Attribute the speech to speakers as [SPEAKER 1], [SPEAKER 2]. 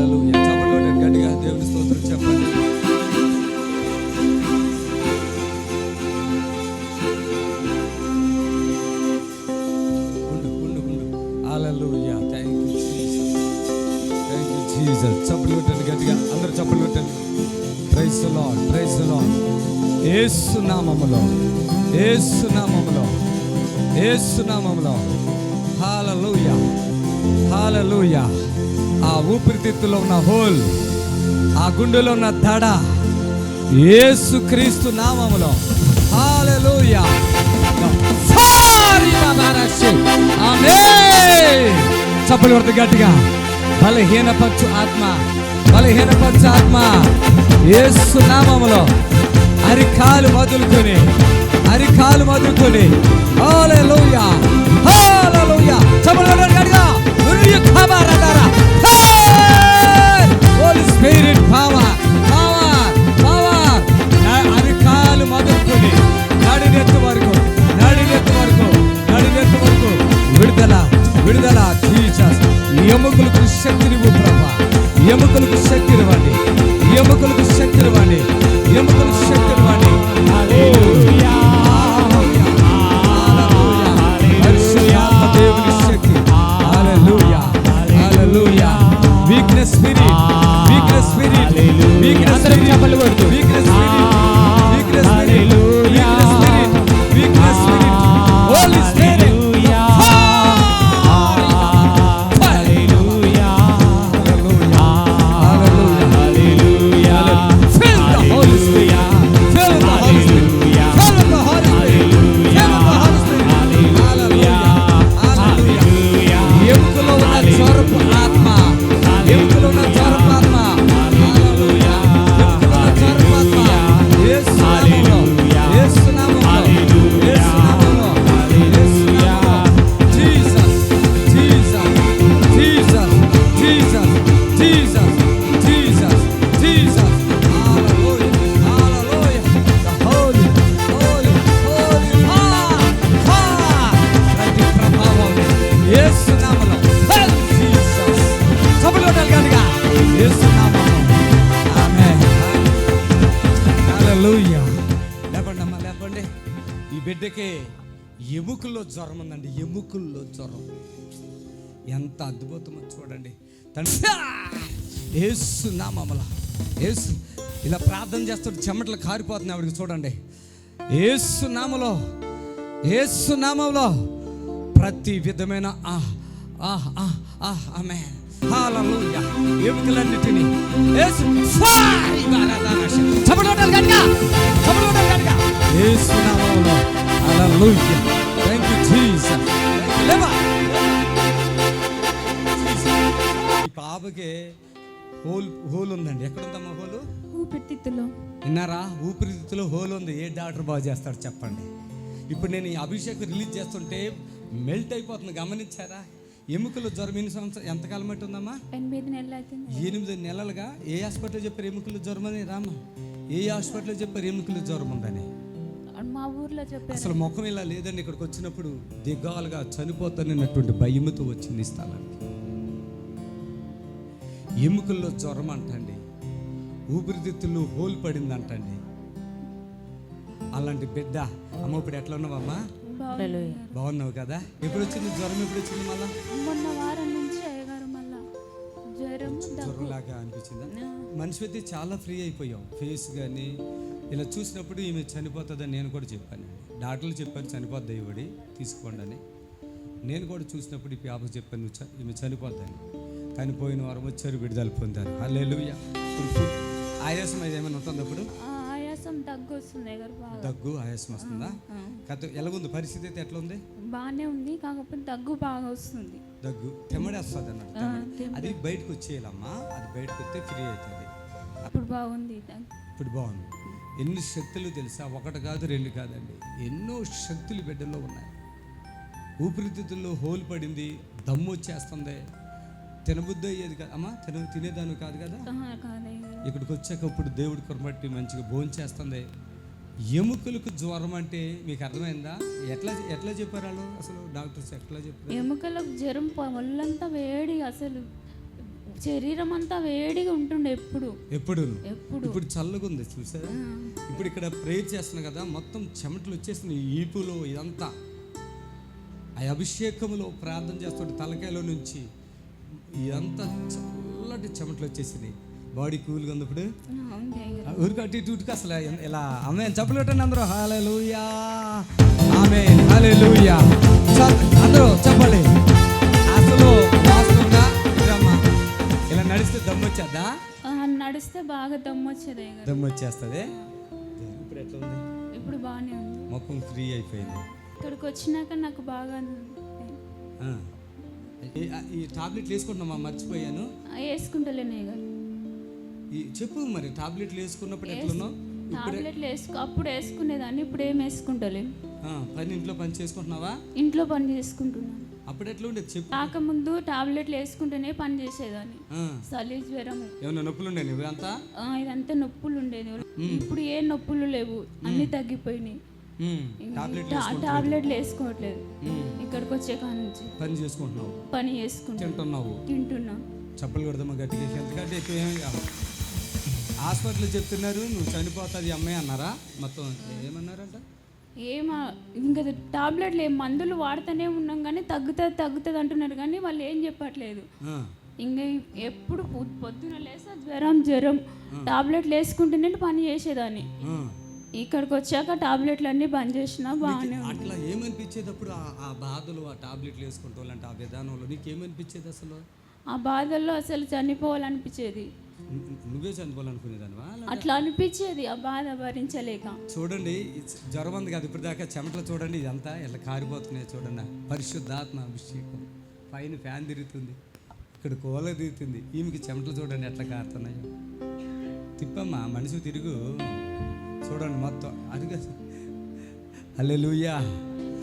[SPEAKER 1] హల్లెలూయా చప్పట్లు కొట్టండి గట్టిగా దేవుని స్తోత్రం చెప్పండి ఉండు ఉండు ఉండు hallelujah thank you Jesus thank you Jesus చప్పట్లు కొట్టండి గట్టిగా. అందరూ చప్పట్లు కొట్టండి. Praise Lord praise Lord Yesu నామములో. యేసు నామములో. యేసు ఆ ఊపిరితిత్తులో ఉన్న హోల్ ఆ గుండెలో ఉన్న దడ యేసు క్రీస్తు నామములో. హల్లెలూయా. చప్పలు కొడుతూ గట్టిగా. బలహీనపరచు ఆత్మ బలహీనపరచు ఆత్మ. యేసు నామములో. అరికాలు వదులుకొని అరికాలు వదులుకొని. హల్లెలూయా. వీక్నెస్
[SPEAKER 2] అందరం చప్పట్లు కొడుతూ.
[SPEAKER 1] బిడ్డకి ఎముకల్లో జ్వరం ఉందండి. ఎముకల్లో జ్వరం. ఎంత అద్భుతమో చూడండి. తండ్రి ఏసు నామముల. ఏసు ఇలా ప్రార్థన చేస్తుంటే చెమటలు కారిపోతున్నాయి ఆవిడకి చూడండి. ఏసు నామలో ఏసు నామంలో ప్రతి విధమైన ఆ ఆ ఆ ఆమె హల్లెలూయా. ఎముకలన్నిటిని యూ జీసస్ లేవా ఈ పాపకి హోల్ హోల్ ఉందండి ఎక్కడ ఉందమ్మా హోలు?
[SPEAKER 3] ఊపిరితిత్తులో.
[SPEAKER 1] విన్నారా? ఊపిరితిత్తులో హోల్ ఉంది ఏ డాక్టర్ బాగు చేస్తాడు చెప్పండి. ఇప్పుడు నేను ఈ అభిషేకం రిలీజ్ చేస్తుంటే మెల్ట్ అయిపోతుంది. గమనించారా? ఎముకలు జ్వరం ఎన్ని సంవత్సరం ఎంతకాలం బట్టి ఉందమ్మా?
[SPEAKER 3] ఎనిమిది నెలలు
[SPEAKER 1] ఎనిమిది నెలలుగా ఏ హాస్పిటల్ చెప్పారు ఎముకలు జ్వరం అని? రామా. ఏ హాస్పిటల్ చెప్పారు ఎముకలు జ్వరం ఉందని?
[SPEAKER 3] మా ఊర్లో చెప్పారు.
[SPEAKER 1] అసలు ముఖం ఇలా లేదండి ఇక్కడికి వచ్చినప్పుడు. దిగ్గాలుగా చనిపోతానన్నటువంటి భయముతో వచ్చింది స్థలానికి. ఎముకల్లో జ్వరం అంటండి. ఊపిరితిత్తులు హోల్ పడింది అంటండి అలాంటి బిడ్డ అమ్మ ఇప్పుడు ఎట్లా ఉన్నావమ్మా. బాగున్నావు కదా? ఎప్పుడు వచ్చింది జ్వరం? ఎప్పుడు వచ్చింది మళ్ళా?
[SPEAKER 3] మొన్న వారం నుంచి అయ్యగారు మళ్ళా జ్వరం దగ్గు.
[SPEAKER 1] జ్వరం లాగా అనిపించిందా మనిషి అయితే చాలా ఫ్రీ అయిపోయాం. ఫేస్ కానీ ఇలా చూసినప్పుడు ఈమె చనిపోతుందని నేను కూడా చెప్పాను. డాక్టర్లు చెప్పారు చనిపోద్ది ఇవ్వడి తీసుకోండి అని. నేను కూడా చూసినప్పుడు ఈ పాప చెప్పాను "నువ్వు చ- ఈమె చనిపోద్దని కానీ పోయిన వారం వచ్చారు విడుదల పొందారు. హల్లెలూయా. ఆయాసం అది ఏమైనా ఉంటుంది అప్పుడు
[SPEAKER 3] ఆయాసం దగ్గు వస్తుంది
[SPEAKER 1] దగ్గు ఆయాసం వస్తుందా? కథ ఎలాగుంది? పరిస్థితి అయితే ఎట్లా ఉంది?
[SPEAKER 3] బాగానే ఉంది కాకపోతే దగ్గు బాగా వస్తుంది.
[SPEAKER 1] దగ్గు తెమ్మడేస్తుంది అన్నట్టు. అది బయటకు వచ్చేయాలమ్మా. అది బయటకు వస్తే ఫ్రీ అవుతుంది.
[SPEAKER 3] ఇప్పుడు బాగుంది
[SPEAKER 1] ఇప్పుడు బాగుంది. ఎన్ని శక్తులు తెలుసా? ఒకటి కాదు రెండు కాదండి. ఎన్నో శక్తులు బిడ్డల్లో ఉన్నాయి. ఊపిరితిత్తుల్లో హోల్ పడింది దమ్ము వచ్చేస్తుంది. తినబుద్ధి అయ్యేది కదా. అమ్మా తిన తినేదాన్ని కాదు కదా? ఇక్కడికి వచ్చాక ఇప్పుడు దేవుడి కొరబట్టి మంచిగా భోజనం చేస్తుంది. ఎముకలకు జ్వరం అంటే మీకు అర్థమైందా? ఎట్లా ఎట్లా చెప్పారు వాళ్ళు? అసలు డాక్టర్స్ ఎట్లా చెప్పారు?
[SPEAKER 3] ఎముకలకు జ్వరం ఒళ్ళంతా వేడి అసలు. శరీరం అంతా వేడిగా ఉంటుండే ఎప్పుడు.
[SPEAKER 1] ఎప్పుడు
[SPEAKER 3] ఎప్పుడు.
[SPEAKER 1] ఇప్పుడు చల్లగా ఉంది చూసారా ఇప్పుడు ఇక్కడ ప్రేయర్ చేస్తున్నా కదా మొత్తం చెమటలు ఈ ఈపులో ఇదంతా. ఆ అభిషేకములో ప్రార్థన చేస్తుంటే తలకాయలో నుంచి ఇదంతా చల్లటి చెమటలు వచ్చేసినాయి. బాడీ కూల్గా
[SPEAKER 3] అయ్యగారు.
[SPEAKER 1] ఊరికి అటు ఇటు ఇటుకి అసలు ఇలా ఆమె చెప్పలు పెట్టండి అందరూ. హాలూయా ఆమె హాలూయా అందరూ చెప్పండి. నడిస్తే దమ్ము వచ్చేద్దా
[SPEAKER 3] ఆ, నడిస్తే బాగా దమ్ము వచ్చేది అయ్యగారు
[SPEAKER 1] దమ్ము వచ్చేస్తుంది ఇప్పుడు ఎట్లా ఉంది.
[SPEAKER 3] ఇప్పుడు బాగానే ఉంది
[SPEAKER 1] ముఖం ఫ్రీ అయిపోయింది.
[SPEAKER 3] ఇక్కడికి వచ్చినాక నాకు బాగా
[SPEAKER 1] ఆ. ఈ- టాబ్లెట్లు వేసుకుంటున్నామా మర్చిపోయాను.
[SPEAKER 3] వేసుకుంటలేను
[SPEAKER 1] ఈ చెప్పు మరి టాబ్లెట్లు వేసుకున్నప్పుడు ఎట్లున్నావు?
[SPEAKER 3] టాబ్లెట్లు వేసుకో అప్పుడు వేసుకునేదాన్ని ఇప్పుడు ఏం వేసుకుంటలేను.
[SPEAKER 1] ఆ, పని ఇంట్లో పని చేసుకుంటున్నావా?
[SPEAKER 3] ఇంట్లో పని చేసుకుంటున్నాను.
[SPEAKER 1] అప్పుడు ఎట్లా ఉండేది? చెప్పు.
[SPEAKER 3] రాకముందు టాబ్లెట్లు వేసుకుంటేనే పని చేసేదాన్ని. చలి జ్వరం
[SPEAKER 1] ఏమన్నా నొప్పులు ఉండే నువ్వు అంతా?
[SPEAKER 3] ఆ, ఇదంతా నొప్పులు ఉండేది. ఇప్పుడు ఏ నొప్పులు లేవు. అన్నీ తగ్గిపోయినాయి.
[SPEAKER 1] టాబ్లెట్లు
[SPEAKER 3] వేసుకోవట్లేదు. ఇక్కడికి వచ్చే నుంచి
[SPEAKER 1] పని చేసుకుంటున్నావు.
[SPEAKER 3] పని చేసుకుంటా
[SPEAKER 1] తింటున్నావు.
[SPEAKER 3] తింటున్నా.
[SPEAKER 1] చప్పలు కొడదామా గట్టిగా ఎంతకంటే ఎక్కువ ఏం కాదు. హాస్పిటల్ చెప్తున్నారు నువ్వు చనిపోతుంది అమ్మాయి అన్నారా? మొత్తం ఏమన్నారంట?
[SPEAKER 3] ఏమా ఇంకా టాబ్లెట్లు ఏం మందులు వాడుతూనే ఉన్నాం కానీ తగ్గుతుంది తగ్గుతుంది అంటున్నారు కానీ వాళ్ళు ఏం చెప్పట్లేదు. ఇంకా ఎప్పుడు పొద్దున లేసా జ్వరం జ్వరం. టాబ్లెట్లు వేసుకుంటేనే పని చేసేదాన్ని. ఇక్కడికి వచ్చాక టాబ్లెట్లు అన్నీ బంద్ చేసినా బాగానే.
[SPEAKER 1] అట్లా ఏమనిపించేది అప్పుడు ఆ- బాధలు ఆ టాబ్లెట్లు వేసుకుంటూ ఆ విధానంలో నీకేమనిపించేది అసలు?
[SPEAKER 3] ఆ బాధల్లో అసలు చనిపోవాలనిపించేది.
[SPEAKER 1] నువ్వే చనిపోవాలనుకునేదానివా?
[SPEAKER 3] అట్లా అనిపించేది. ఆ బాధ భరించలేక.
[SPEAKER 1] చూడండి జ్వరం ఉంది కదా ఇప్పుడు దాకా చెమటలు చూడండి ఇదంతా ఇలా కారిపోతున్నాయి చూడండి. పరిశుద్ధాత్మ అభిషేకం. పైన ఫ్యాన్ తిరుగుతుంది ఇక్కడ కోల తిరుగుతుంది. ఈమెకి చెమటలు చూడండి ఎట్లా కారుతున్నాయో. తిప్పమ్మా మనిషి తిరుగు. చూడండి మొత్తం. అదిగా. అల్లెలుయ్యా